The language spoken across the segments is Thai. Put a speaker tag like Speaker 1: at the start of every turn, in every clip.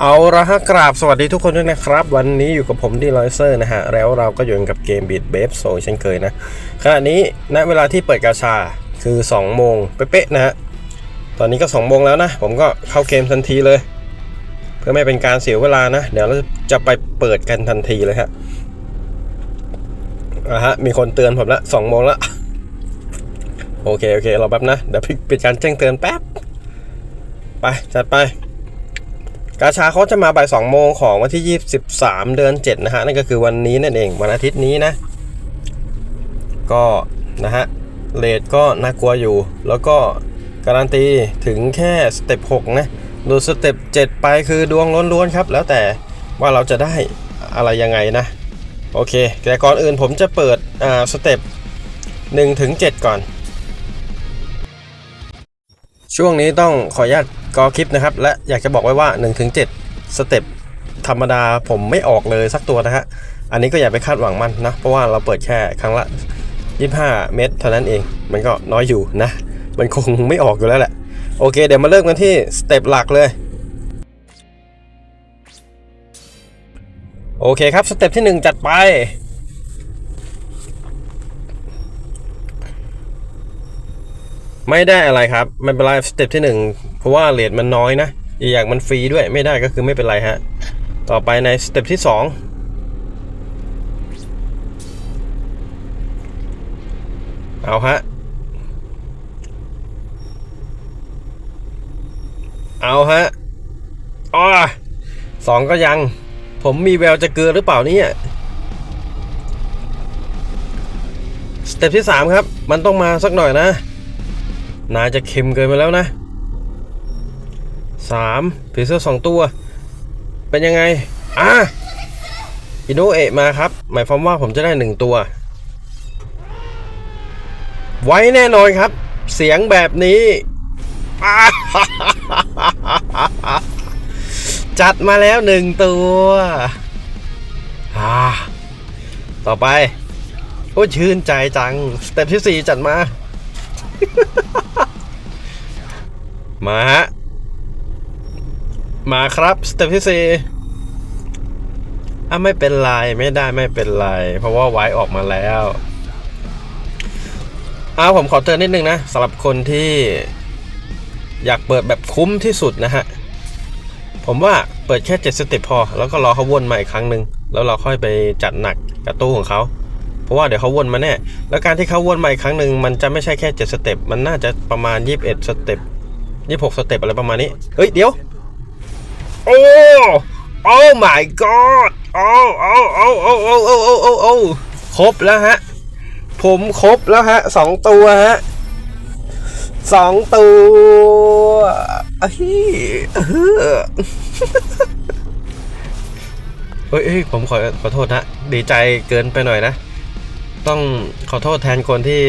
Speaker 1: เอาละฮะกราบสวัสดีทุกคนด้วยนะครับ วันนี้อยู่กับผมดีลอยเซอร์นะฮะ แล้วเราก็อยู่กับเกมบีดเบฟโซเช่นเคยนะ ขณะนี้ณเวลาที่เปิดกาชาคือ 2 โมงเป๊ะๆนะฮะ ตอนนี้ก็ 2 โมงแล้วนะ ผมก็เข้าเกมทันทีเลย เพื่อไม่เป็นการเสียเวลานะ เดี๋ยวเราจะไปเปิดกันทันทีเลยฮะอะฮะมีคนเตือนผมละสองโมงละโอเคโอเครอแป๊บนะเดี๋ยวเป็นการแจ้งเตือนแป๊บไปจัดไป กาชาเขาจะมาบ่าย2โมงของวันที่23เดือน7นะฮะนั่นก็คือวันนี้นั่นเองวันอาทิตย์นี้นะ ก็นะฮะเลทก็น่ากลัวอยู่ แล้วก็การันตีถึงแค่สเต็ป6นะดูสเต็ป7ไปคือดวงล้วนๆครับ แล้วแต่ว่าเราจะได้อะไรยังไงนะ โอเค แต่ก่อนอื่นผมจะเปิดอ่าสเต็ป1ถึง7ก่อน ช่วงนี้ต้องขออนุญาต กอคลิปนะครับ และอยากจะบอกไว้ว่า 1-7 สเต็ปธรรมดาผมไม่ออกเลยสักตัวนะฮะ อันนี้ก็อย่าไปคาดหวังมันนะ เพราะว่าเราเปิดแค่ครั้งละ 25 เมตรเท่านั้นเอง มันก็น้อยอยู่นะ มันคงไม่ออกอยู่แล้วแหละ โอเค เดี๋ยวมาเริ่มกันที่สเต็ปหลักเลยโอเคครับ สเต็ปที่ 1 จัดไป ไม่ได้อะไรครับไม่เป็นไรสเต็ปที่หนึ่งเพราะว่าเลทมันน้อยนะอีกอย่างมันฟรีด้วยไม่ได้ก็คือไม่เป็นไรฮะ ต่อไปในสเต็ปที่สองเอาฮะ เอาฮะอ๋อสองก็ยัง ผมมีแววจะเกลือหรือเปล่านี่สเต็ปที่สามครับ มันต้องมาสักหน่อยนะ นายจะเค็มเกินไปแล้วนะสามผีเสื้อสองตัว เป็นยังไง อะอิโนเอะมาครับ หมายความว่าผมจะได้หนึ่งตัว ไว้แน่นอนครับ เสียงแบบนี้ จัดมาแล้วหนึ่งตัวอ่าต่อไป โอ้ชื่นใจจัง สเต็ปที่สี่จัดมา มาฮะ มาครับสเต็ปที่สี่อะไม่เป็นไรไม่ได้ไม่เป็นไร เพราะว่าไว้ออกมาแล้วเอาผมขอเตือนนิดนึงนะสำหรับคนที่อยากเปิดแบบคุ้มที่สุดนะฮะ ผมว่าเปิดแค่7สเต็ปพอ แล้วก็รอเขาวนมาอีกครั้งหนึ่งแล้วเราค่อยไปจัดหนักกับตู้ของเขาเพราะว่าเดี๋ยวเขาวนมาแน่ แล้วการที่เขาวนมาอีกครั้งหนึ่งมันจะไม่ใช่แค่7สเต็ปมันน่าจะประมาณ21สเต็ป 26สเต็ปอะไรประมาณนี้ เฮ้ย เดี๋ยว โอ้โอ้ my god โอ้โอ้โอ้โอ้โอ้โอ้โอ้โอ้โอ้ครบแล้วฮะ ผมครบแล้วฮะสองตัวฮะสองตัวอะฮี่เออเฮ้ยเฮ้ยผมขอขอโทษนะ ดีใจเกินไปหน่อยนะ ต้องขอโทษแทนคนที่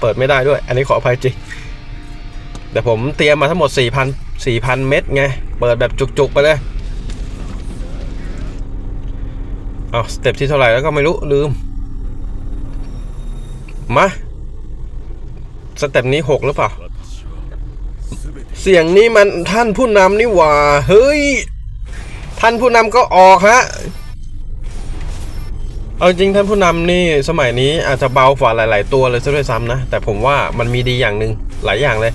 Speaker 1: เปิดไม่ได้ด้วย อันนี้ขออภัยจริง แต่ผมเตรียมมาทั้งหมด 4,000 4,000 เม็ดไง เปิดแบบจุกๆ ไปเลย เอาสเต็ปที่เท่าไหร่แล้วก็ไม่รู้ ลืม มา สเต็ปนี้ 6 หรือเปล่า เสียงนี้มันท่านผู้นำนี่หว่า เฮ้ย ท่านผู้นำก็ออกฮะ เอาจริงท่านผู้นำนี่สมัยนี้อาจจะเบากว่าหลาย ๆ ตัวเลยซะด้วยซ้ำนะ แต่ผมว่ามันมีดีอย่างหนึ่งหลายอย่างเลย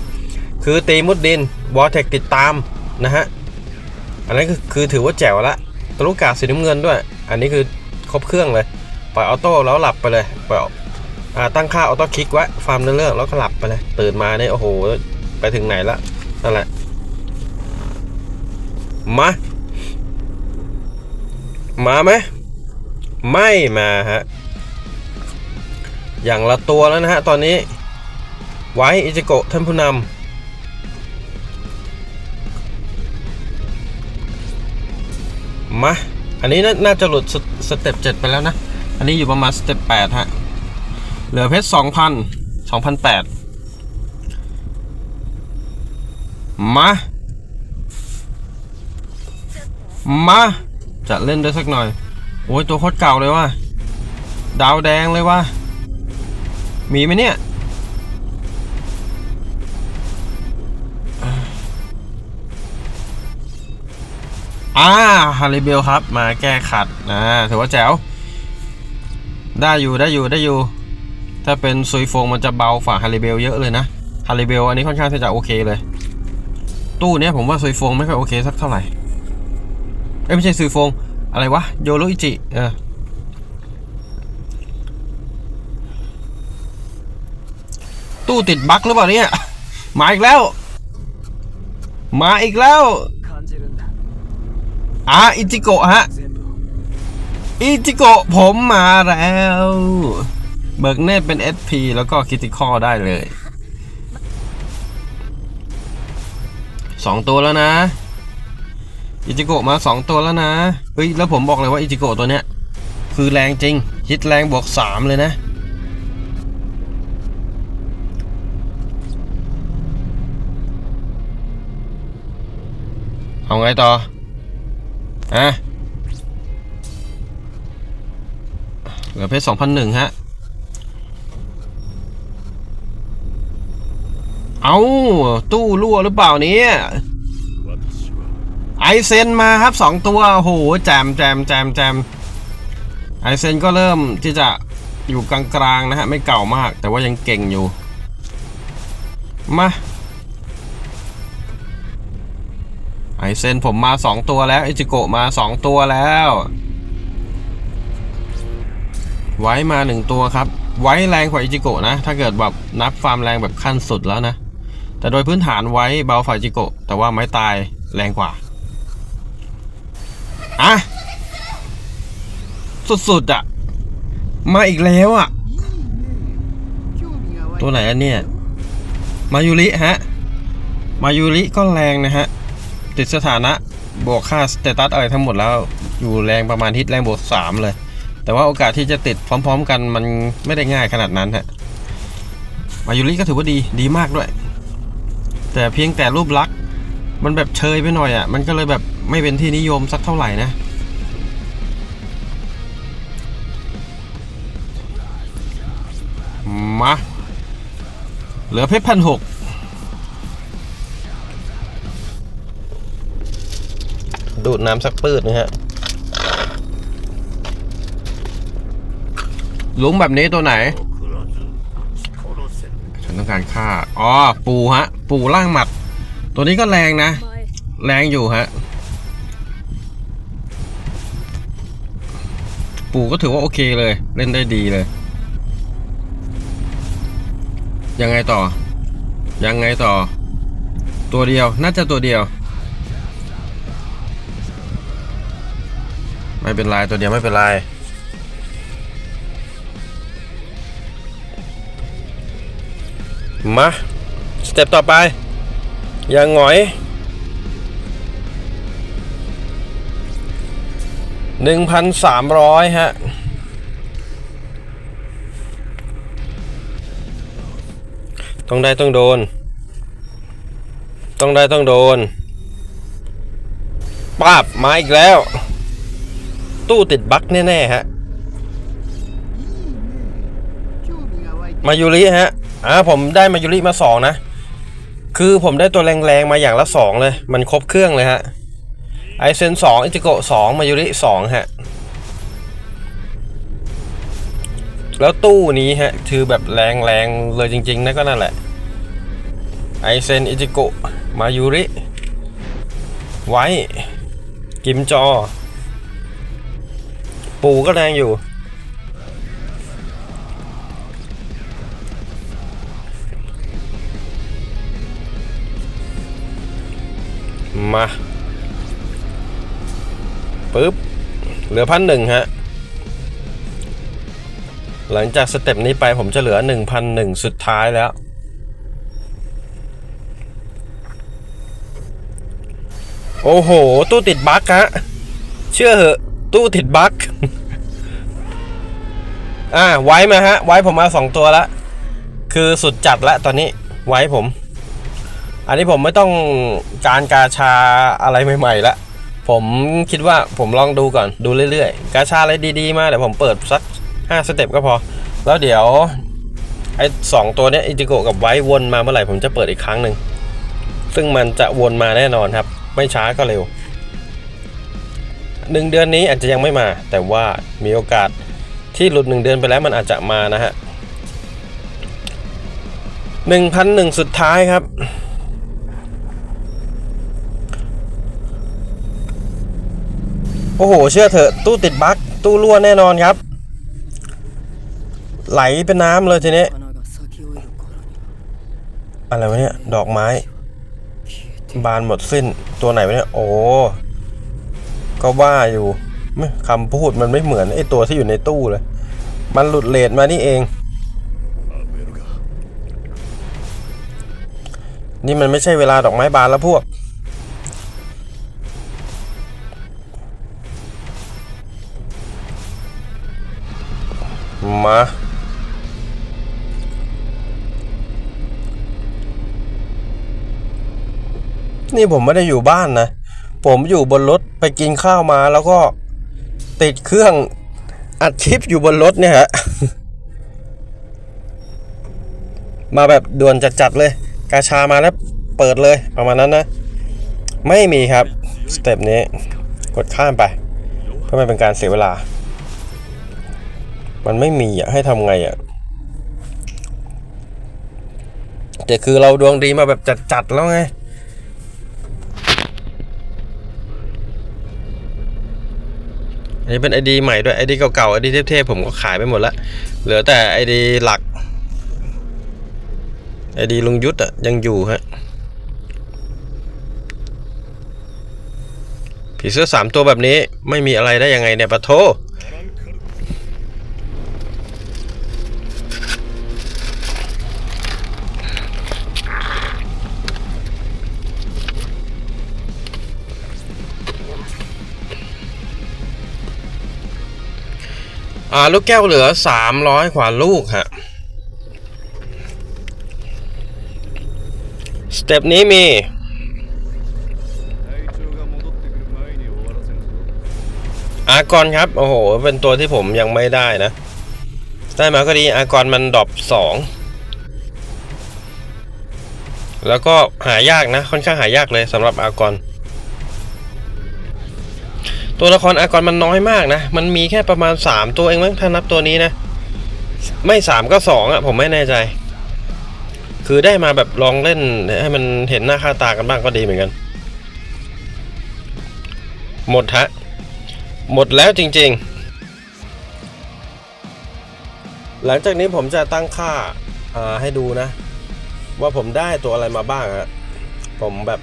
Speaker 1: คือตีมุดดินวอลเทคติดตามนะฮะ อันนั้นคือถือว่าแจ๋วละตะลุกกาสีน้ำเงินด้วย อันนี้คือครบเครื่องเลยปล่อยออโต้แล้วหลับไปเลยปล่อยอตั้งค่าออโต้คลิกไว้ฟาร์มเรื่องแล้วก็หลับไปเลย ตื่นมาเนี่ยโอ้โห ไปถึงไหนละนั่นแหละ มา มาไหมไม่มาฮะ อย่างละตัวแล้วนะฮะ ตอนนี้ ไว้อิจิโกะท่านผู้นำ มาอันนี้น่าจะหลุดสสเต็ปเจ็ดไปแล้วนะ อันนี้อยู่ประมาณสเต็ปแปดฮะ เหลือเพชรสองพันสองพันแปดมา มา จะเล่นด้วยสักหน่อย โอ้ยตัวโคตรเก่าเลยว่ะ ดาวแดงเลยว่ะ มีไหมเนี่ย อ่าฮาริเบลครับ มาแก้ขัดนะถือว่าแจ๋ว ได้อยู่ได้อยู่ได้อยู่ ถ้าเป็นซุยโฟงมันจะเบาฝ่าฮาริเบลเยอะเลยนะฮาริเบลอันนี้ค่อนข้างที่จะโอเคเลย ตู้เนี้ยผมว่าซุยโฟงไม่ค่อยโอเคสักเท่าไหร่เอ้ไม่ใช่ซุยโฟง อะไรวะ โยโรอิจิเออตู้ติดบั๊กหรือเปล่าเนี่ย มาอีกแล้ว มาอีกแล้ว อะอิติโกะฮะ อิติโกะผมมาแล้ว เบิกเน่เป็น SP แล้วก็คิติคอได้เลยสองตัวแล้วนะ อิติโกะมาสองตัวแล้วนะ เฮ้ย แล้วผมบอกเลยว่าอิติโกะตัวเนี้ย คือแรงจริง ฮิตแรงบวกสามเลยนะเอาไงต่อ อะเหลือเพชร2001ฮะ เอาตู้รั่วหรือเปล่านี้ไอเซนมาครับสองตัวโอ้โห แจมแจมแจมแจมไอเซนก็เริ่มที่จะอยู่กลางๆนะฮะ ไม่เก่ามาก แต่ว่ายังเก่งอยู่ มา ไอเซนผมมาสองตัวแล้ว อิจิโกะมาสองตัวแล้ว ไว้มาหนึ่งตัวครับ ไว้แรงกว่าอิจิโกะนะ ถ้าเกิดแบบนับความแรงแบบขั้นสุดแล้วนะ แต่โดยพื้นฐานไว้เบาฝ่ายอิจิโกะ แต่ว่าไม้ตายแรงกว่า อะ สุดๆอะ มาอีกแล้วอะ ตัวไหนอันเนี่ย มายูริฮะ มายูริก็แรงนะฮะ ติดสถานะบวกค่าสเตตัสอะไรทั้งหมดแล้วอยู่แรงประมาณฮิตแรงบวกสามเลย แต่ว่าโอกาสที่จะติดพร้อม ๆ กันมันไม่ได้ง่ายขนาดนั้นฮะมายูริก็ถือว่าดีดีมากด้วย แต่เพียงแต่รูปลักษณ์มันแบบเชยไปหน่อยอะ มันก็เลยแบบไม่เป็นที่นิยมสักเท่าไหร่นะมาเหลือเพชรพันหก ดูดน้ำสักปืดนะฮะหลุมแบบนี้ตัวไหน ฉันต้องการฆ่า อ๋อ ปูฮะ ปูล่างหมัด ตัวนี้ก็แรงนะ แรงอยู่ฮะ ปูก็ถือว่าโอเคเลย เล่นได้ดีเลย ยังไงต่อ ยังไงต่อ ตัวเดียว น่าจะตัวเดียว ไม่เป็นไรตัวเดียวไม่เป็นไรมาสเต็ปต่อไปอย่างหงอยหนึ่งพันสามร้อยฮะต้องได้ต้องโดน ต้องได้ต้องโดนปาบมาอีกแล้ว ตู้ติดบั๊กแน่ๆฮะ มายูริฮะ อ่าผมได้มายูริมาสองนะ คือผมได้ตัวแรงๆมาอย่างละสองเลย มันครบเครื่องเลยฮะ ไอเซนสองอิจิโกะสองมายูริสองฮะ แล้วตู้นี้ฮะ คือแบบแรงๆเลยจริงๆนะก็นั่นแหละ ไอเซนอิจิโกะมายูริ ไว้ กิมจอ ปูก็แรงอยู่ มาปึ๊บ เหลือพันหนึ่งฮะ หลังจากสเต็ปนี้ไปผมจะเหลือ1,001สุดท้ายแล้ว โอ้โห ตู้ติดบั๊กฮะ เชื่อเหอะ ตู้ติดบั๊ก อ่าไว้มาฮะ ไว้ผมมาสองตัวละ คือสุดจัดละตอนนี้ไว้ผม อันนี้ผมไม่ต้องการกาชาอะไรใหม่ๆละผมคิดว่าผมลองดูก่อนดูเรื่อยๆ กาชาอะไรดีๆมาเดี๋ยวผมเปิดสัก5สเต็ปก็พอ แล้วเดี๋ยวไอ้สองตัวเนี้ยอิจิโกกับไว้วนมาเมื่อไหร่ผมจะเปิดอีกครั้งหนึ่งซึ่งมันจะวนมาแน่นอนครับ ไม่ช้าก็เร็วหนึ่งเดือนนี้อาจจะยังไม่มา แต่ว่ามีโอกาส ที่หลุดหนึ่งเดือนไปแล้วมันอาจจะมานะฮะหนึ่งพันหนึ่งสุดท้ายครับ โอ้โห เชื่อเถอะ ตู้ติดบั๊กตู้รั่วแน่นอนครับ ไหลเป็นน้ำเลยทีนี้ อะไรวะเนี่ย ดอกไม้ บานหมดสิ้นตัวไหนวะเนี่ย โอ้ ก็ว่าอยู่ คำพูดมันไม่เหมือนไอตัวที่อยู่ในตู้เลย มันหลุดเลทมานี่เอง นี่มันไม่ใช่เวลาดอกไม้บานแล้วพวก มานี่ผมไม่ได้อยู่บ้านนะ ผมอยู่บนรถไปกินข้าวมาแล้วก็ ติดเครื่องอัดคลิปอยู่บนรถเนี่ยฮะ มาแบบด่วนจัดๆเลย กาชามาแล้วเปิดเลยประมาณนั้นนะ ไม่มีครับ สเต็ปนี้กดข้ามไป เพื่อไม่เป็นการเสียเวลา มันไม่มีอะ ให้ทำไงอะแต่คือเราดวงดีมาแบบจัดๆแล้วไง อันนี้เป็นไอดีใหม่ด้วยไอดีเก่าๆไอดีเทพๆผมก็ขายไปหมดละเหลือแต่ไอดีหลักไอดีลุงยุทธอะยังอยู่ฮะผีเสื้อสามตัวแบบนี้ไม่มีอะไรได้ยังไงเนี่ยปะโท อ่าลูกแก้วเหลือสามร้อยขว่าลูกฮะสเต็ปนี้มีอากรครับ โอ้โห เป็นตัวที่ผมยังไม่ได้นะ ได้มาก็ดีอากรมันดอบสองแล้วก็หายากนะ ค่อนข้างหายากเลยสำหรับอากร ตัวละครอากอนมันน้อยมากนะ มันมีแค่ประมาณ 3 ตัวเองมั้งถ้านับตัวนี้นะ ไม่ 3 ก็ 2อะผมไม่แน่ใจ คือได้มาแบบลองเล่นให้มันเห็นหน้าค่าตากันบ้างก็ดีเหมือนกัน หมดฮะ หมดแล้วจริง ๆ หลังจากนี้ผมจะตั้งค่าาให้ดูนะ ว่าผมได้ตัวอะไรมาบ้างอะผมแบบ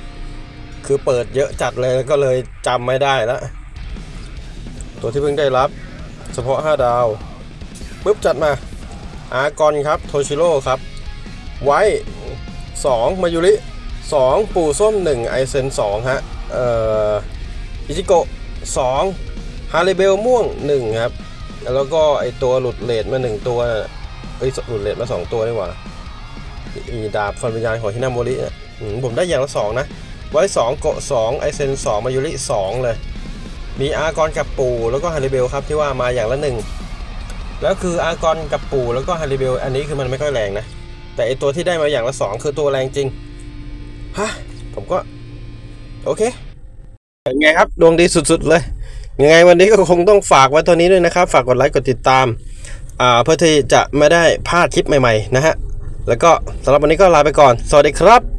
Speaker 1: คือเปิดเยอะจัดเลยก็เลยจำไม่ได้แล้ว ตัวที่เพิ่งได้รับ เฉพาะ 5 ดาวปุ๊บจัดมา อากอนครับ โทชิโร่ครับ ไว้ 2 มายุริ 2 ปู่ส้ม 1 ไอเซน 2 ฮะ เอ่อ อิจิโกะ 2 ฮาริเบลม่วง 1 ครับ แล้วก็ไอตัวหลุดเลดมา 1 ตัว เอ้ย หลุดเลดมา 2 ตัวนี่หว่าอีดาบฟันวิญญาณของฮินาโมริเนี่ยผมได้อย่างละ 2 นะ ไว้ 2 โกะ 2 ไอเซน 2 มายุริ 2 เลย มีอากอนกับปูแล้วก็ฮาริเบลครับที่ว่ามาอย่างละ1แล้วคืออากอนกับปูแล้วก็ฮาริเบลอันนี้คือมันไม่ค่อยแรงนะ แต่ไอตัวที่ได้มาอย่างละ2คือตัวแรงจริงฮะผมก็ โอเคเป็นไงครับดวงดีสุดๆเลยยังไงวันนี้ก็คงต้องฝากไว้ตัวนี้ด้วยนะครับ ฝากกดไลค์กดติดตามเพื่อที่จะไม่ได้พลาดคลิปใหม่ๆนะฮะแล้วก็สำหรับวันนี้ก็ลาไปก่อน สวัสดีครับ